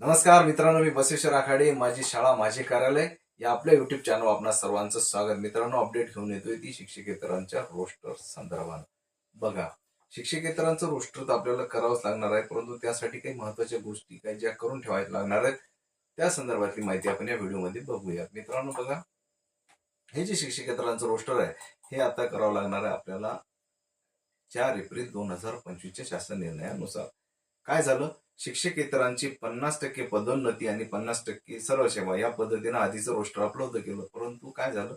नमस्कार मित्रांनो मी बसेश्वर आखाडे माझी शाळा माझे कार्यालय. या आपल्या युट्यूब चॅनल आपणा सर्वांचं स्वागत. मित्रांनो अपडेट घेऊन येतोय ती शिक्षकेतरांच्या रोस्टर संदर्भात. बघा शिक्षकेतरांचं रोस्टर तर आपल्याला करावंच लागणार आहे परंतु त्यासाठी काही महत्त्वाच्या गोष्टी काही ज्या करून ठेवायला लागणार आहेत त्या संदर्भातली माहिती आपण या व्हिडिओमध्ये बघूया मित्रांनो बघा हे जे शिक्षकेतरांचं रोस्टर आहे हे आता करावं लागणार आहे आपल्याला चार एप्रिल दोन हजार पंचवीसच्या शासन निर्णयानुसार. काय झालं? शिक्षकेतरांची पन्नास टक्के पदोन्नती आणि पन्नास टक्के सर्व सेवा या पद्धतीनं आधीचं रोस्टर उपलब्ध केलं. परंतु काय झालं?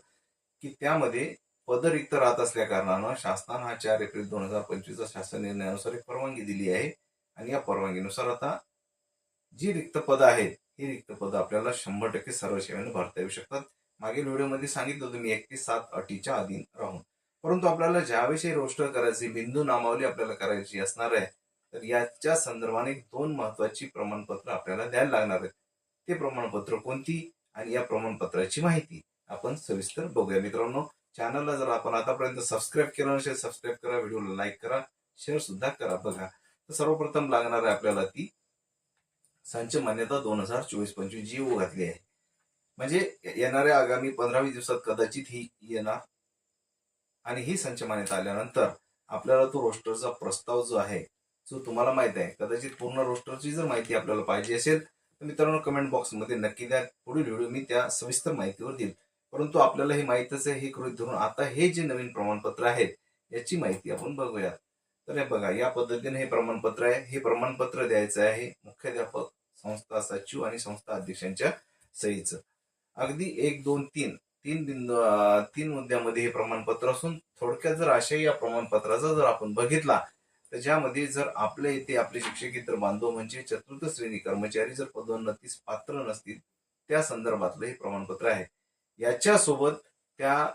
की त्यामध्ये पद रिक्त राहत असल्या कारणानं शासनानं हा चार एप्रिल दोन हजार पंचवीसचा शासन निर्णयानुसार एक परवानगी दिली आहे. आणि या परवानगीनुसार आता जी रिक्त पदं आहेत ही रिक्त पदं आपल्याला शंभर टक्के सर्व सेवेने भरता येऊ शकतात. मागील व्हिडिओमध्ये सांगितलं होतं मी एकतीस सात अटीच्या अधीन राहून. परंतु आपल्याला ज्याविषयी रोस्टर करायची बिंदू नामावली आपल्याला करायची असणार आहे तर याच्या संदर्भाने दोन महत्वाची प्रमाणपत्र आपल्याला द्यायला लागणार आहेत. ते प्रमाणपत्र कोणती आणि या प्रमाणपत्राची माहिती आपण सविस्तर बघूया. मित्रांनो चॅनलला जर आपण आतापर्यंत सबस्क्राईब केलं नसेल सबस्क्राईब करा व्हिडिओला लाईक करा शेअर सुद्धा करा बघा. तर सर्वप्रथम लागणार आहे आपल्याला ती संच मान्यता दोन हजार चोवीस पंचवीस जी ओ घातली आहे. म्हणजे येणाऱ्या आगामी पंधरावी दिवसात कदाचित ही येणार आणि ही संच मान्यता आल्यानंतर आपल्याला तो रोस्टरचा प्रस्ताव जो आहे जो तुम्हाला माहीत आहे कदाचित पूर्ण रोस्टरची जर माहिती आपल्याला पाहिजे असेल तर मित्रांनो कमेंट बॉक्समध्ये नक्की द्या. पुढील व्हिडिओ मी त्या सविस्तर माहितीवर देईल परंतु आपल्याला हे माहितच आहे हे गृहित धरून आता हे जे नवीन प्रमाणपत्र आहेत याची माहिती आपण बघूयात. तर हे बघा या पद्धतीने हे प्रमाणपत्र आहे. हे प्रमाणपत्र द्यायचं आहे मुख्याध्यापक संस्था सचिव आणि संस्था अध्यक्षांच्या सहीचं. अगदी एक दोन तीन तीन बिंदू तीन मुद्द्यामध्ये हे प्रमाणपत्र असून थोडक्यात जर आशय या प्रमाणपत्राचा जर आपण बघितला तर ज्यामध्ये जर आपल्या इथे आपले शिक्षकेतर बांधव म्हणजे चतुर्थ श्रेणी कर्मचारी जर पदोन्नतीस पात्र नसतील त्या संदर्भातलं हे प्रमाणपत्र आहे. याच्यासोबत त्या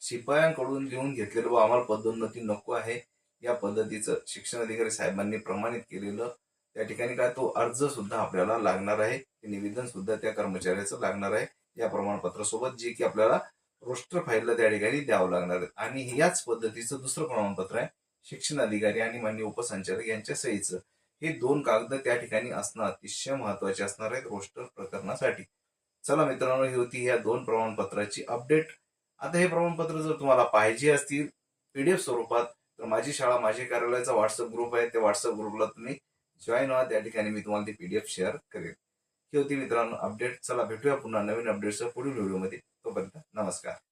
शिपायांकडून लिहून घेतलेलं व आम्हाला पदोन्नती नको आहे. या पद्धतीचं शिक्षण अधिकारी साहेबांनी प्रमाणित केलेलं त्या ठिकाणी काय तो अर्ज सुद्धा आपल्याला लागणार आहे. ते निवेदन सुद्धा त्या कर्मचाऱ्याचं लागणार आहे. या प्रमाणपत्रासोबत जे की आपल्याला रोस्टर फाईलला त्या ठिकाणी द्यावं लागणार आहे. आणि याच पद्धतीचं दुसरं प्रमाणपत्र आहे. शिक्षण अधिकारी आणि मान्य उपसंचालक यांच्या सहीचं. हे दोन कागद त्या ठिकाणी असणं अतिशय महत्त्वाचे असणार आहेत रोस्टर प्रकरणासाठी. चला मित्रांनो ही होती या दोन प्रमाणपत्राची अपडेट. आता हे प्रमाणपत्र जर तुम्हाला पाहिजे असतील पीडीएफ स्वरूपात तर माझी शाळा माझे कार्यालयाचा व्हॉट्सअप ग्रुप आहे. त्या व्हॉट्सअप ग्रुपला तुम्ही जॉईन व्हा. त्या ठिकाणी मी तुम्हाला ती पीडीएफ शेअर करेन ही होती मित्रांनो अपडेट. चला भेटूया पुन्हा नवीन अपडेट्स पुढील व्हिडिओमध्ये तोपर्यंत नमस्कार.